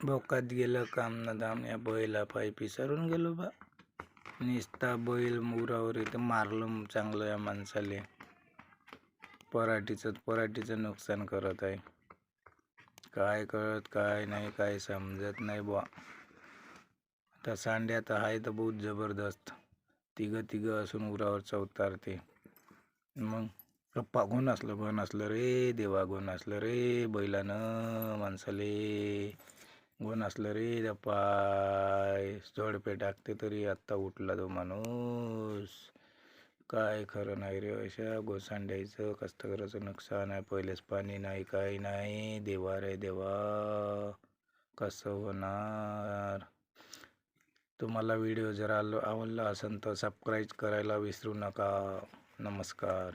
भोकात गेलं काम ना या बैला पायी पिसारून गेलो बा. निस्ता बैल मुरावर इथं मारलं चांगलं या माणसाले. पराठीचं पराठीचं नुकसान करत आहे. काय कळत काय नाही काय समजत नाही बुवा. आता सांड्या तर आहे तर बहुत जबरदस्त. तिघं तिघं असून उरावर उतारते मग गप्पा गुण असलं गुण असलं रे देवा गुण असलं रे बैलानं माणसाले. गुण असलं रे दपाय झोडपे टाकते तरी आत्ता उठला तो माणूस. काय खरं नाही रे अशा गोसांड्याचं कष्टकराचं नुकसान आहे. पहिलेच पाणी नाही काही नाही. देवा रे देवा. कसं होणार? तुम्हाला व्हिडिओ जर आलो आवडला असेल तर सबस्क्राईब करायला विसरू नका. नमस्कार.